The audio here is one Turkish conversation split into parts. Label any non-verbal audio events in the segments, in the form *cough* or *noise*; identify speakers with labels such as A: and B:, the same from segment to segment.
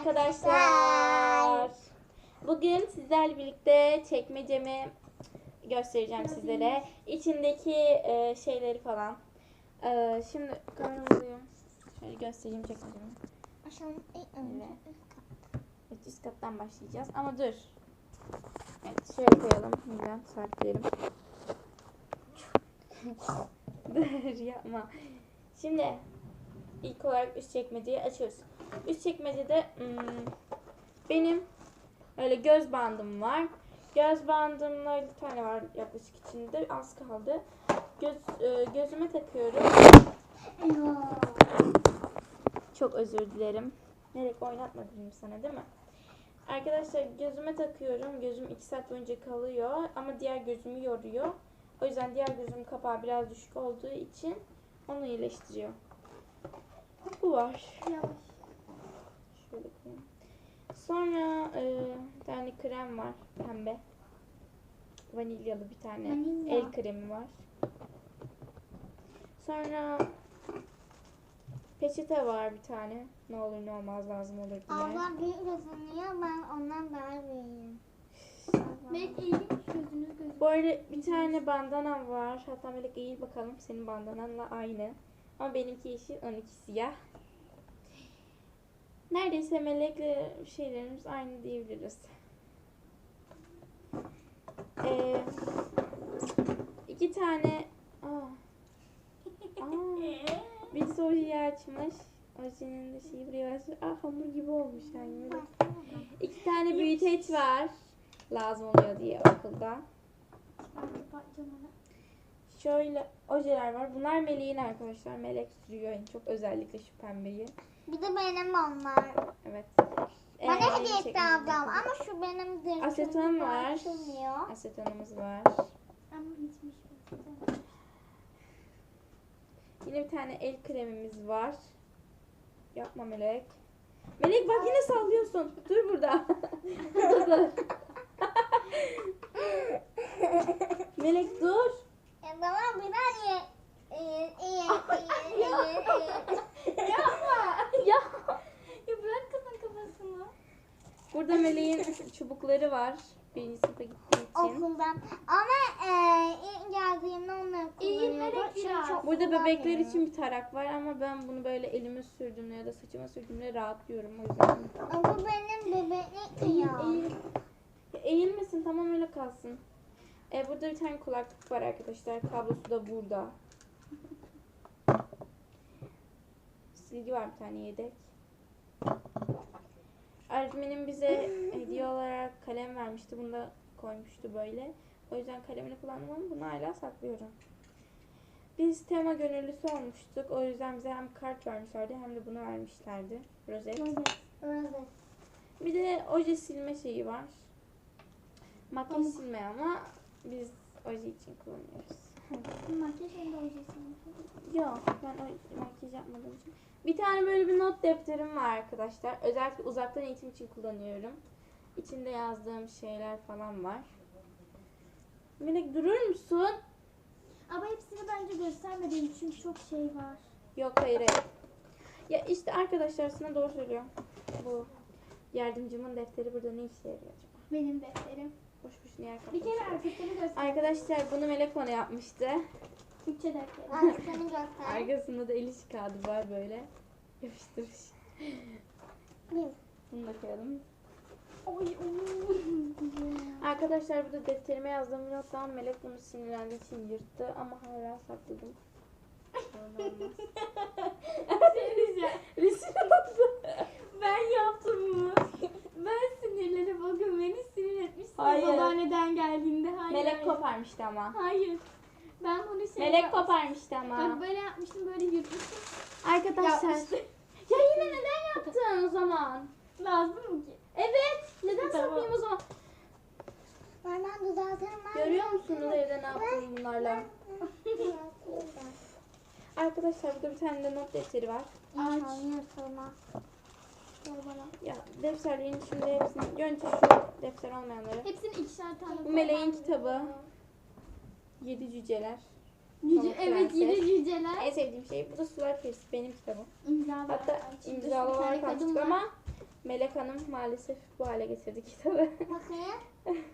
A: arkadaşlar. Bugün sizlerle birlikte çekmecemi göstereceğim sizlere. İçindeki e, şeyleri falan. E, şimdi kameramızı şöyle göstereyim çekmecemi. Evet, üst kattan başlayacağız ama dur. Evet şöyle koyalım. Buradan saklayalım. *laughs* dur yapma. Şimdi ilk olarak üst çekmeceyi açıyoruz. Üst çekmecede hmm, benim öyle göz bandım var. Göz bandımla bir tane var yaklaşık içinde. Az kaldı. Göz, e, gözüme takıyorum. Çok özür dilerim. Nerek oynatmadım sana değil mi? Arkadaşlar gözüme takıyorum. Gözüm 2 saat boyunca kalıyor. Ama diğer gözümü yoruyor. O yüzden diğer gözüm kapağı biraz düşük olduğu için onu iyileştiriyor. Bu var. Koyayım. Sonra e, bir tane krem var. Pembe. Vanilyalı bir tane.
B: Vanilya.
A: El kremi var. Sonra peçete var bir tane. Ne olur ne olmaz lazım olur diye.
B: Allah büyük kazanıyor ben ondan daha büyüğüm.
C: Melek eğilin gözünüz gözünüz.
A: Bu arada bir tane bandanam var. Hatta Melek eğil bakalım. Senin bandananla aynı. Ama benimki yeşil, onunki siyah. Neredeyse Melek'le şeylerimiz aynı diyebiliriz. Ee, iki tane... Aa. Aa. Birisi ojeyi açmış. Ojenin de şeyi buraya açmış. Ah hamur gibi olmuş yani. İki tane büyüteç var. Lazım oluyor diye okulda. Şöyle ojeler var. Bunlar Melek'in arkadaşlar. Melek sürüyor en çok özellikle şu pembeyi.
B: Bir de benim onlar.
A: Evet.
B: Bana
A: Ee,
B: hediye etti ablam ama şu benimdir.
A: Aseton
B: Çünkü
A: var.
B: Açılmıyor.
A: Asetonumuz var.
C: Ama bitmiş.
A: Yine bir tane el kremimiz var. Yapma Melek. Melek bak yine sallıyorsun. Dur burada. Burada *laughs* *laughs* dur. Melek dur.
B: E baba bir daha ye. Eğil, eğil, eğil, eğil, eğil.
A: Ya.
C: Ya bırak kızın kafasını.
A: Burada Çubukları var. Birinci sınıfa gittiği için.
B: Okuldan. Ama e, ilk geldiğimde onları. Çünkü
C: biraz.
B: çok
A: Burada bebekler
B: kullanmıyorum.
A: için bir tarak var ama ben bunu böyle elime sürdüğümde ya da saçıma sürdüğümde rahatlıyorum o yüzden.
B: Ama bu benim bebeklik ya.
A: Eğil. Ya Eğilmesin tamam öyle kalsın. E, burada bir tane kulaklık var arkadaşlar. Kablosu da burada. Silgi var bir tane yedek. Öğretmenim bize hediye olarak kalem vermişti. Bunu da koymuştu böyle. O yüzden kalemini kullandım ama bunu hala saklıyorum. Biz tema gönüllüsü olmuştuk. O yüzden bize hem kart vermişlerdi hem de bunu vermişlerdi. Rozet.
B: Evet.
A: Bir de oje silme şeyi var. Makyaj silme ama biz oje için kullanıyoruz.
C: Makyaj.
A: Yok ben o makyaj yapmadığım için. Bir tane böyle bir not defterim var arkadaşlar. Özellikle uzaktan eğitim için kullanıyorum. İçinde yazdığım şeyler falan var. Melek durur musun?
C: Ama hepsini bence göstermedim çünkü çok şey var.
A: Yok hayır hayır. Ya işte arkadaşlar sana doğru söylüyor. Bu yardımcımın defteri burada ne işe yarıyor acaba?
C: Benim defterim.
A: Boş boşuna yer
C: Bir kere
A: kaplamış.
C: erkekleri göster.
A: Arkadaşlar bunu Melek bana yapmıştı.
C: Türkçe defteri.
B: Artık seni göster.
A: Arkasında da el işi kağıdı var böyle. Yapıştırmış.
B: Bir.
A: Bunu da koyalım.
C: Oy oy.
A: Arkadaşlar burada defterime yazdığım nottan Melek bunu sinirlendiği için yırttı ama hala sakladım. *laughs* Öyle olmaz.
C: Diyeceğim.
A: Resim notu.
C: Ben yaptım bunu. Sinirleri bakın beni sinir etmişsin.
A: Hayır.
C: Babaanneden geldiğinde. Hayır.
A: Melek
C: hayır.
A: koparmıştı ama.
C: Hayır. Ben bunu şey
A: Melek
C: yapmıştım.
A: koparmıştı ama.
C: Bak böyle yapmıştım böyle yırtmıştım.
A: Arkadaşlar.
C: Yapmıştım.
A: Ya yine neden yaptın o zaman?
C: Lazım mı ki?
A: Evet. Neden
C: Tamam.
A: saklayayım o zaman?
B: Ben ben düzeltirim. ben
A: Görüyor musunuz evde ne yaptım bunlarla? *laughs* Arkadaşlar burada bir tane de not defteri var.
B: İnşallah
C: bana.
A: Ya defterlerin içinde hepsini, önce şu defter olmayanları.
C: Hepsini ikişer tane
A: Bu. Meleğin kitabı. Yedi cüceler. Pamuk
C: evet
A: Prenses.
C: yedi cüceler.
A: En sevdiğim şey bu da Sular Perisi benim kitabım.
C: İmza
A: Hatta.
C: İçinde
A: imzalı
C: bir tane
A: olarak
C: kadın
A: almıştık
C: var.
A: ama Melek Hanım maalesef bu hale getirdi kitabı.
B: Bakayım. *laughs*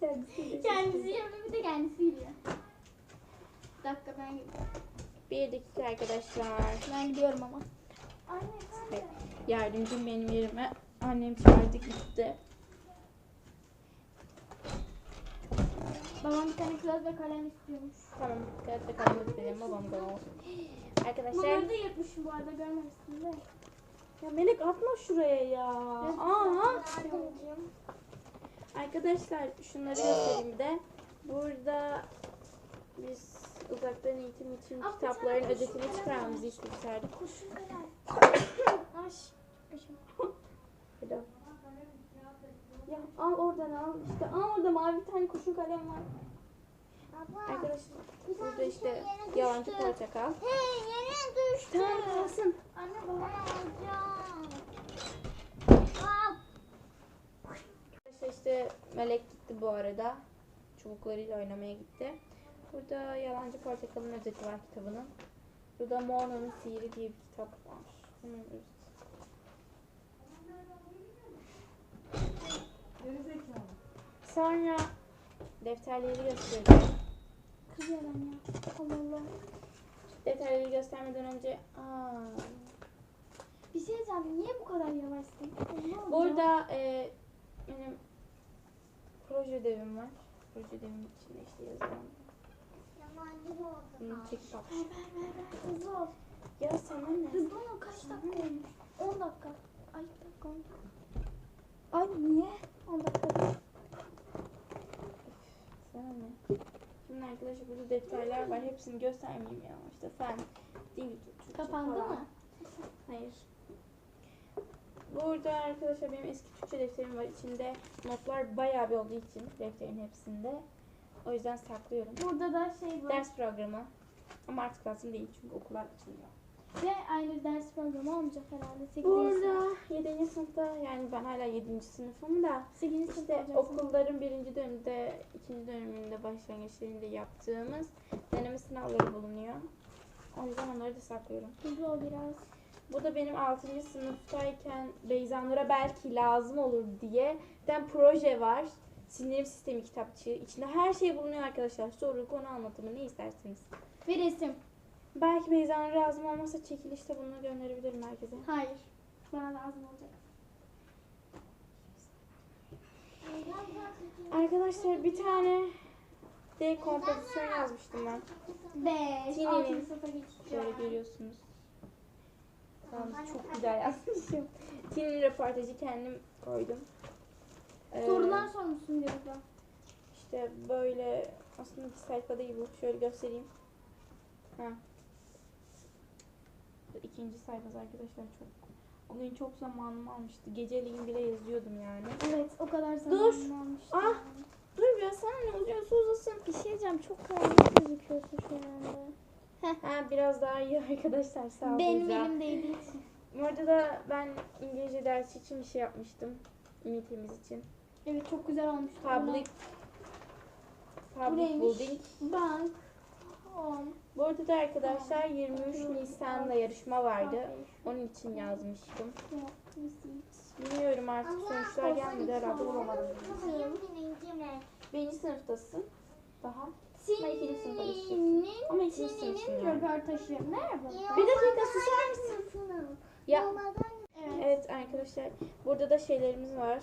A: Kendisi
C: Kendisi yapıyor bir de kendisi yiyor. Bir dakika ben gidiyorum.
A: Bir dakika arkadaşlar.
C: Ben gidiyorum ama. Anne
A: Yardımcım benim yerime. Annem çağırdı gitti.
C: Babam bir tane kağıt ve kalem istiyormuş.
A: Tamam dikkat et kalmak istedim babam da olsun. Arkadaşlar
C: Bunları da yırtmışım bu arada görmemişsin de.
A: ya Melek atma şuraya ya. Aa. Arkadaşlar şunları göstereyim de. Burada biz uzaktan eğitim için
C: Aa,
A: kitapların özetini çıkarmamızı istemişlerdi.
C: Kurşun kalem.
A: Ya al oradan al. İşte al orada mavi bir tane kurşun kalem var. Arkadaşlar burada işte yalancı portakal.
B: Hey yere düştü.
A: Tamam kalsın.
C: Anne baba.
B: alacağım. Al.
A: Arkadaşlar işte Melek gitti bu arada. Çubuklarıyla oynamaya gitti. Burada Yalancı Portakal'ın özeti var kitabının. Burada Morno'nun Sihiri diye bir kitap var. Bunun özeti. Sonra defterleri göstereceğim.
C: Kız yalan ya. Allah Allah.
A: Defterleri göstermeden önce aa,
C: Bir şey diyeceğim. Niye bu kadar yavaşsın?
A: Burada e, benim proje ödevim var. Proje ödevimin içinde işte yazılan.
B: Oldu.
A: At.
C: Ver ver ver ver. Hızlı ol.
A: Ya sana ne?
C: Hızlı ol. Kaç dakika olmuş? 10 dakika. Ay dakika 10 dakika. Ay niye? 10 dakika.
A: Sana ne? Şimdi arkadaşlar burada defterler var. Hepsini göstermeyeyim ya. İşte fen, dil, Türkçe
C: Kapandı
A: falan.
C: mı?
A: Hayır. Burada arkadaşlar benim eski Türkçe defterim var. İçinde notlar bayağı bir olduğu için defterin hepsinde. O yüzden saklıyorum.
C: Burada da şey var.
A: Ders programı. Ama artık lazım değil çünkü okullar açılıyor.
C: Ve aynı ders programı olmayacak herhalde. 8.
A: Burada 7. sınıfta yani ben hala 7. sınıfım da
C: 8. sınıf
A: işte
C: olacaksın.
A: okulların birinci döneminde, ikinci döneminde başlangıçlarında yaptığımız deneme sınavları bulunuyor. O yüzden onları da saklıyorum.
C: Hızlı ol biraz.
A: Bu da benim 6. sınıftayken Beyzanur'a belki lazım olur diye bir proje var. Sindirim sistemi kitapçığı. İçinde her şey bulunuyor arkadaşlar. Soru, konu anlatımı ne isterseniz.
C: Ve resim.
A: Belki Beyzanur lazım olmazsa çekilişte bunu gönderebilirim herkese.
C: Hayır. Bana lazım olacak.
A: Arkadaşlar bir tane de kompozisyon yazmıştım ben.
C: 5.
A: Tininin.
C: 6. sınıfa geçeceğim.
A: Şöyle görüyorsunuz. Yalnız çok güzel yazmışım. Tin'in röportajı kendim koydum. Ee,
C: Sorular sormuşsun diyor da.
A: İşte böyle aslında bir sayfa değil bu. Şöyle göstereyim. Ha. İkinci sayfası arkadaşlar çok. O gün çok zamanımı almıştı. Geceliğin bile yazıyordum yani.
C: Evet o kadar
A: Dur.
C: zaman almıştı.
A: Ah. Dur biraz sana ne uzunsa uzasın.
C: Bir şey diyeceğim çok karanlık gözüküyorsun şu anda.
A: Ha biraz daha iyi arkadaşlar sağ olun.
C: Benim
A: güzel.
C: elim değdiği için.
A: Bu arada da ben İngilizce dersi için bir şey yapmıştım. Ünitemiz için.
C: Evet çok güzel olmuş.
A: Public
C: Bu
A: Public
C: neymiş?
A: Building.
C: Bank. Home.
A: Bu arada da arkadaşlar 23 Nisan'da yarışma vardı. Onun için yazmıştım. Bilmiyorum artık sonuçlar gelmedi herhalde bulamadım.
B: Birinci
A: sınıftasın. Daha.
C: Tininin,
A: sınıfa geçeceksin. Ama ikinci sınıfsın yani.
C: röportajı. Merhaba.
A: Bir dakika susar mısın? Ya
C: Evet.
A: evet arkadaşlar burada da şeylerimiz var.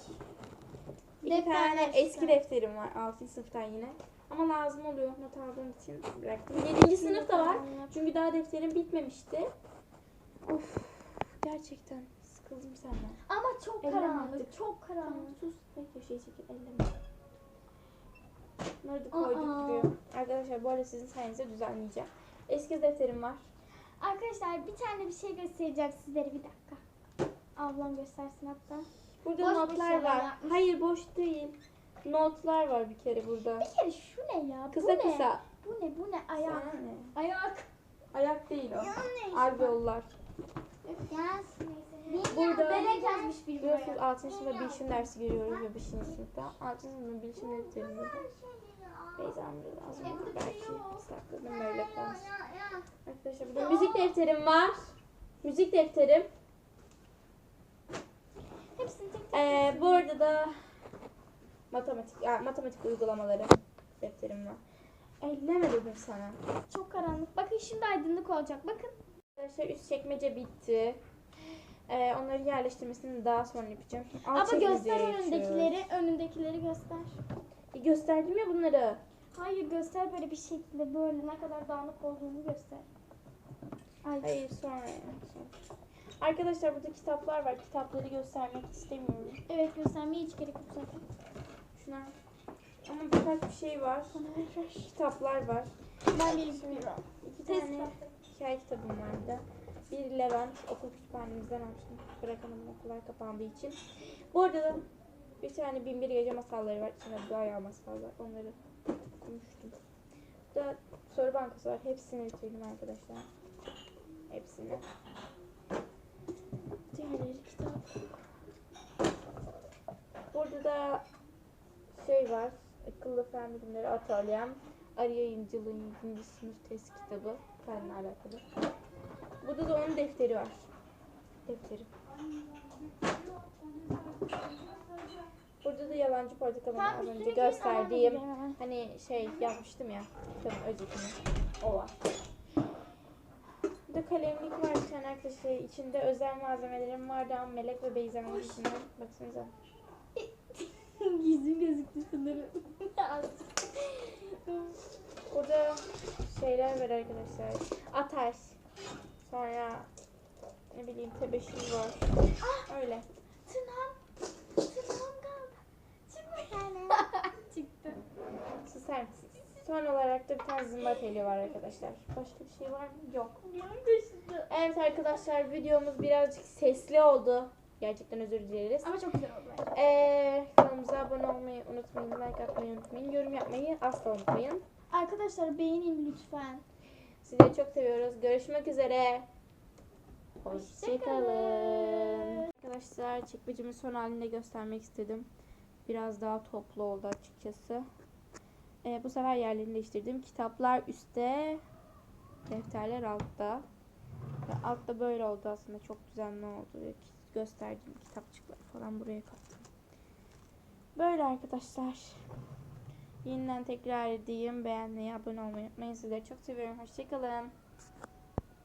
A: İki
C: Defterler
A: tane
C: işte.
A: eski defterim var 6. sınıftan yine. Ama lazım oluyor not aldığım için bıraktım. 7. sınıfta var. Çünkü daha defterim bitmemişti. Of gerçekten sıkıldım senden.
C: Ama çok
A: Elleme
C: karanlık.
A: artık.
C: Çok
A: Tamam
C: karanlık.
A: sus. Tek köşeyi çekip elleme. Bunları da koyduk
C: Aa.
A: duruyor. Arkadaşlar bu arada sizin sayenizde düzenleyeceğim. Eski defterim var.
C: Arkadaşlar bir tane bir şey göstereceğim sizlere bir dakika. Ablam göstersin hatta.
A: Burada
C: Boş bir
A: notlar var.
C: yapmış.
A: Hayır boş değil. Notlar var bir kere burada.
C: Bir kere şu ne ya?
A: Kısa
C: bu ne?
A: kısa.
C: Bu ne? Bu ne? Ayak.
A: Sana ne?
C: Ayak.
A: Ayak değil o. Alveollar. Burada
C: Bebek yazmış biri
A: biliyorsunuz
C: buraya.
A: 6. sınıfta bilişim dersi görüyoruz ve 5. sınıfta. 6. sınıfta bilişim defterimde Beyza'mda lazım olur belki sakladım böyle kalsın. Arkadaşlar burada müzik defterim var. Müzik defterim.
C: Hepsini tek tek.
A: Ee, bu arada da matematik ya, matematik uygulamaları defterim var. Elleme dedim sana.
C: Çok karanlık. Bakın şimdi aydınlık olacak. Bakın.
A: Arkadaşlar üst çekmece bitti. Ee, onları yerleştirmesini daha sonra yapacağım. Alt
C: Ama
A: çekmeceye
C: göster
A: geçiyoruz.
C: önündekileri. Önündekileri göster.
A: E, gösterdim ya bunları.
C: Hayır göster böyle bir şekilde böyle ne kadar dağınık olduğunu göster. Ay.
A: Hayır sonra yani, sonra. Arkadaşlar burada kitaplar var. Kitapları göstermek istemiyorum.
C: Evet göstermeye hiç gerek yok zaten.
A: Şuna. Ama birkaç bir şey var. Kitaplar var.
C: Ben bir.
A: İki tane
C: var.
A: hikaye kitabım vardı. Bir Levent okul kütüphanemizden almıştım. Bırakalım okullar kapandığı için. Bu arada da bir tane Binbir Gece masalları var. İçinde bayağı masal var. Onları okumuştum. Burada soru bankası var. Hepsini bitirdim arkadaşlar. Hepsini. Diğerleri kitap. Burada da şey var. Akıllı fen bilimleri atölyem. Arı yayıncılığın 7. sınıf test kitabı. Benimle alakalı. Burada da onun defteri var. Defteri. Burada da yalancı
C: Tamam,
A: az önce gösterdiğim hani şey yapmıştım ya kitabın özetini. O var. Burada kalemlik var bir tane arkadaşlar. İçinde özel malzemelerim vardı ama Melek ve Beyza'nın içinden. Baksanıza. *laughs*
C: Yüzüm gözüktü sanırım.
A: Burada şeyler var arkadaşlar. Ateş. Sonra ne bileyim tebeşir var. Öyle.
C: Tırnağım. Tırnağım kaldı. Çıkmıyor. *laughs* Çıktı.
A: Susar mısınız? Son olarak da bir tane zımba teli var arkadaşlar. Başka bir şey var mı? Yok. Evet arkadaşlar videomuz birazcık sesli oldu. Gerçekten özür dileriz.
C: Ama çok güzel oldu bence.
A: Ee, kanalımıza abone olmayı unutmayın, like atmayı unutmayın, yorum yapmayı asla unutmayın.
C: Arkadaşlar beğenin lütfen.
A: Sizleri çok seviyoruz. Görüşmek üzere.
C: Hoşçakalın.
A: Arkadaşlar çekmecemin son halini de göstermek istedim. Biraz daha toplu oldu açıkçası. Ee, bu sefer yerlerini değiştirdim. Kitaplar üstte, defterler altta. Ve altta böyle oldu aslında. Çok düzenli oldu. Gösterdiğim kitapçıkları falan buraya kattım. Böyle arkadaşlar. Yeniden tekrar edeyim. Beğenmeyi, abone olmayı unutmayın. Sizleri çok seviyorum. Hoşçakalın.